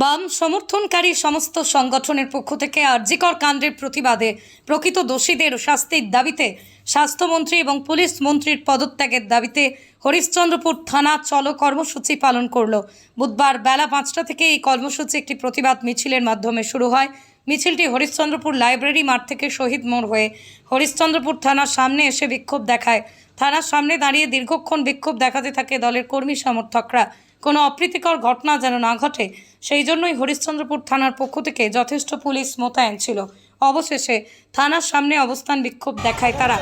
বাম সমর্থনকারী সমস্ত সংগঠনের পক্ষ থেকে আরজিকর কাণ্ডের প্রতিবাদে প্রকৃত দোষীদের শাস্তির দাবিতে স্বাস্থ্যমন্ত্রী এবং পুলিশ মন্ত্রীর পদত্যাগের দাবিতে হরিশ্চন্দ্রপুর থানা চলো কর্মসূচি পালন করল। বুধবার বেলা পাঁচটা থেকে এই কর্মসূচি একটি প্রতিবাদ মিছিলের মাধ্যমে শুরু হয়। মিছিলটি হরিশ্চন্দ্রপুর লাইব্রেরি মাঠ থেকে শহীদ মোড় হয়ে হরিশ্চন্দ্রপুর থানার সামনে এসে বিক্ষোভ দেখায়। থানার সামনে দাঁড়িয়ে দীর্ঘক্ষণ বিক্ষোভ দেখাতে থাকে দলের কর্মী সমর্থকরা। কোনো অপ্রীতিকর ঘটনা যেন না ঘটে, সেই জন্যই হরিশ্চন্দ্রপুর থানার পক্ষ থেকে যথেষ্ট পুলিশ মোতায়েন ছিল। অবশেষে থানার সামনে অবস্থান বিক্ষোভ দেখায় তারা।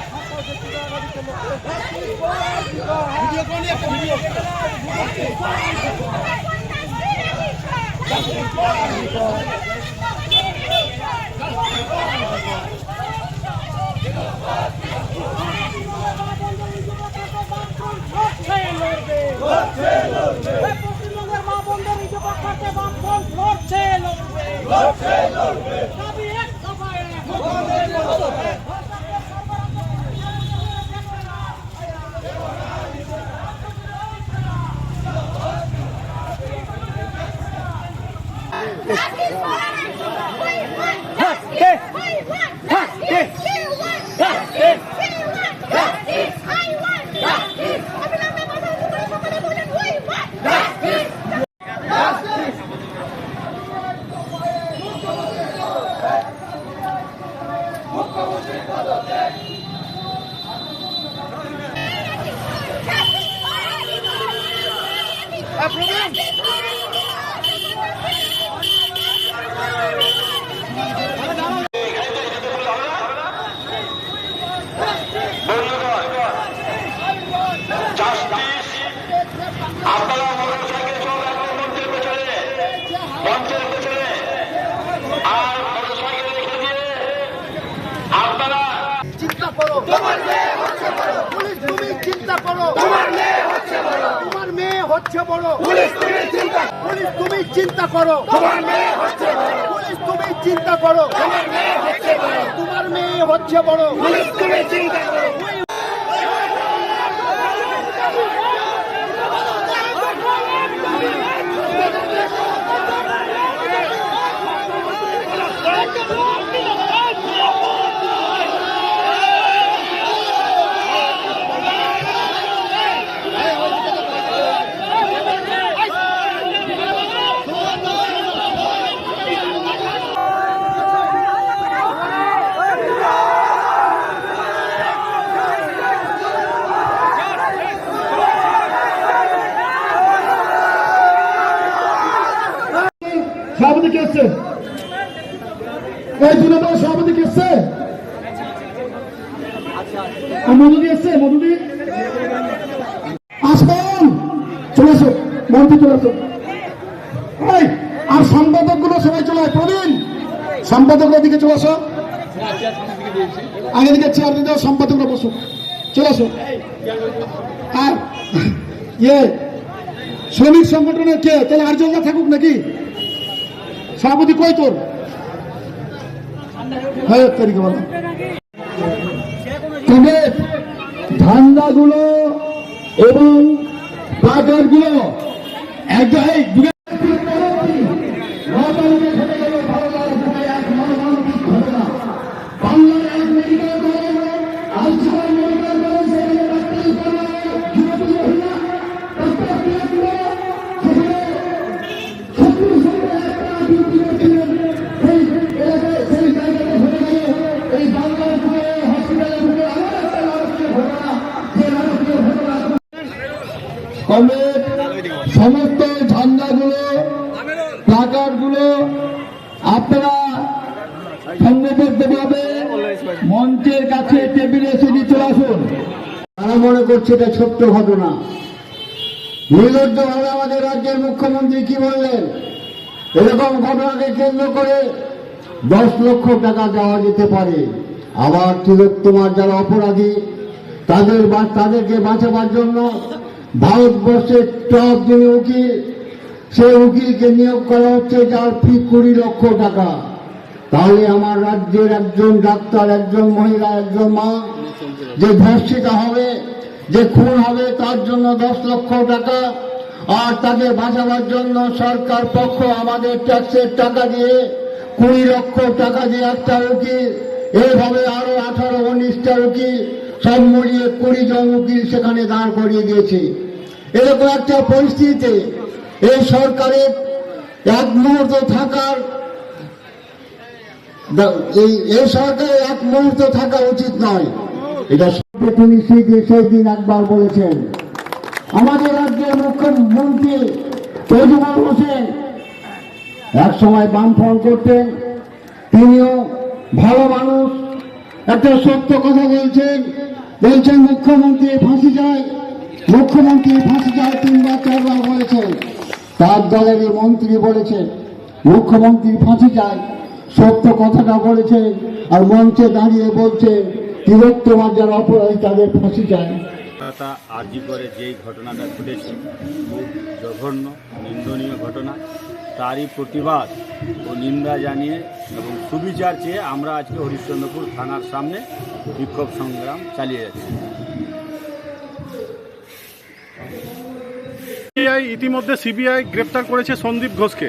পেছনে মঞ্চের পেছনে আর মোটরসাইকেল রেখে দিয়ে আপনারা চিন্তা করো। তোমার মেয়ে হচ্ছে বড়। পুলিশ তুমি চিন্তা করো। তোমার মেয়ে হচ্ছে বড়। তোমার মেয়ে হচ্ছে বড়। পুলিশ তুমি চিন্তা পুলিশ তুমি চিন্তা করো। তোমার মেয়ে হচ্ছে বড়। পুলিশ তুমি চিন্তা করো। তোমার মেয়ে হচ্ছে বড়। তোমার মেয়ে হচ্ছে বড়। পুলিশ তুমি চিন্তা করো। সভাপতি চলে আর সম্পাদকগুলো সবাই চলে আয়, প্রবীণ। সম্পাদকরা দিকে চলে আসো। আগে দিকে চেয়ার দাও, সম্পাদকরা বসো চলে আসো। আর ইয়ে শ্রমিক সংগঠনের কে? তাহলে আর জায়গা থাকুক নাকি? সভাপতি কই তোর? হ্যাঁ তারিখে বলো। তবে ধান্দাগুলো এবং বাজারগুলো এক কমরেড সমস্ত ঝান্ডাগুলো প্লাকার্ডগুলো আপনারা সংঘবদ্ধভাবে মঞ্চের কাছে টেবিলে দিয়ে চলে আসুন। তারা মনে করছে এটা ছোট্ট ঘটনা। নির্লজ্জভাবে আমাদের রাজ্যের মুখ্যমন্ত্রী কি বললেন? এরকম ঘটনাকে কেন্দ্র করে দশ লক্ষ টাকা দেওয়া যেতে পারে। আবার তিলোত্তমার যারা অপরাধী, তাদের তাদেরকে বাঁচাবার জন্য ভারতবর্ষের টপ যে উকিল, সেই উকিলকে নিয়োগ করা হচ্ছে যার ফি কুড়ি লক্ষ টাকা। তাহলে আমার রাজ্যের একজন ডাক্তার, একজন মহিলা, একজন মা, যে ধর্ষিতা হবে, যে খুন হবে, তার জন্য দশ লক্ষ টাকা। আর তাকে বাঁচাবার জন্য সরকার পক্ষ আমাদের ট্যাক্সের টাকা দিয়ে কুড়ি লক্ষ টাকা দিয়ে একটা উকিল, এইভাবে আরও আঠারো, উনিশটা উকিল, সব মিলিয়ে কুড়ি জন উকিল সেখানে দাঁড় করিয়ে দিয়েছে। এরকম একটা পরিস্থিতিতে এই সরকারের এক মুহূর্ত থাকার এই এই সরকারে এক মুহূর্ত থাকা উচিত নয়। এটা তিনি সেই দিন একবার বলেছেন। আমাদের রাজ্যের মুখ্যমন্ত্রী তজুমল হোসেন এক সময় বামফ্রন করতেন। তিনিও ভালো মানুষ। একটা সত্য কথা বলছেন। বলছেন, মুখ্যমন্ত্রী ফাঁসি যায় মুখ্যমন্ত্রী ফাঁসি যায় তিনবার চারবার বলেছেন। তার দলের মন্ত্রী বলেছেন, মুখ্যমন্ত্রী ফাঁসি যায়, সত্য কথাটা বলেছে আর মঞ্চে দাঁড়িয়ে বলছেন তিলোত্তমার যারা অপরাধী তাদের ফাঁসি যায়। তা করে যেই ঘটনাটা ঘটেছে, খুব জঘন্য, নিন্দনীয় ঘটনা। তারই প্রতিবাদ ও নিন্দা জানিয়ে এবং সুবিচার চেয়ে আমরা আজকে হরিশ্চন্দ্রপুর থানার সামনে বিক্ষোভ সংগ্রাম চালিয়ে যাচ্ছি। সিবিআই ইতিমধ্যে সিবিআই গ্রেপ্তার করেছে সন্দীপ ঘোষকে।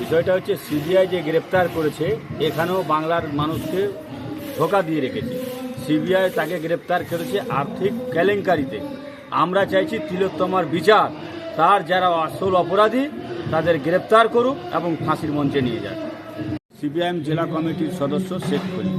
বিষয়টা হচ্ছে সিবিআই যে গ্রেপ্তার করেছে, এখানেও বাংলার মানুষকে ধোকা দিয়ে রেখেছে। সিবিআই তাকে গ্রেপ্তার করেছে আর্থিক কেলেঙ্কারিতে। আমরা চাইছি তিলোত্তমার বিচার। তার যারা আসল অপরাধী, তাদের গ্রেপ্তার করুক এবং ফাঁসির মঞ্চে নিয়ে যাক। সিবিআইএম জেলা কমিটির সদস্য শেখ খলি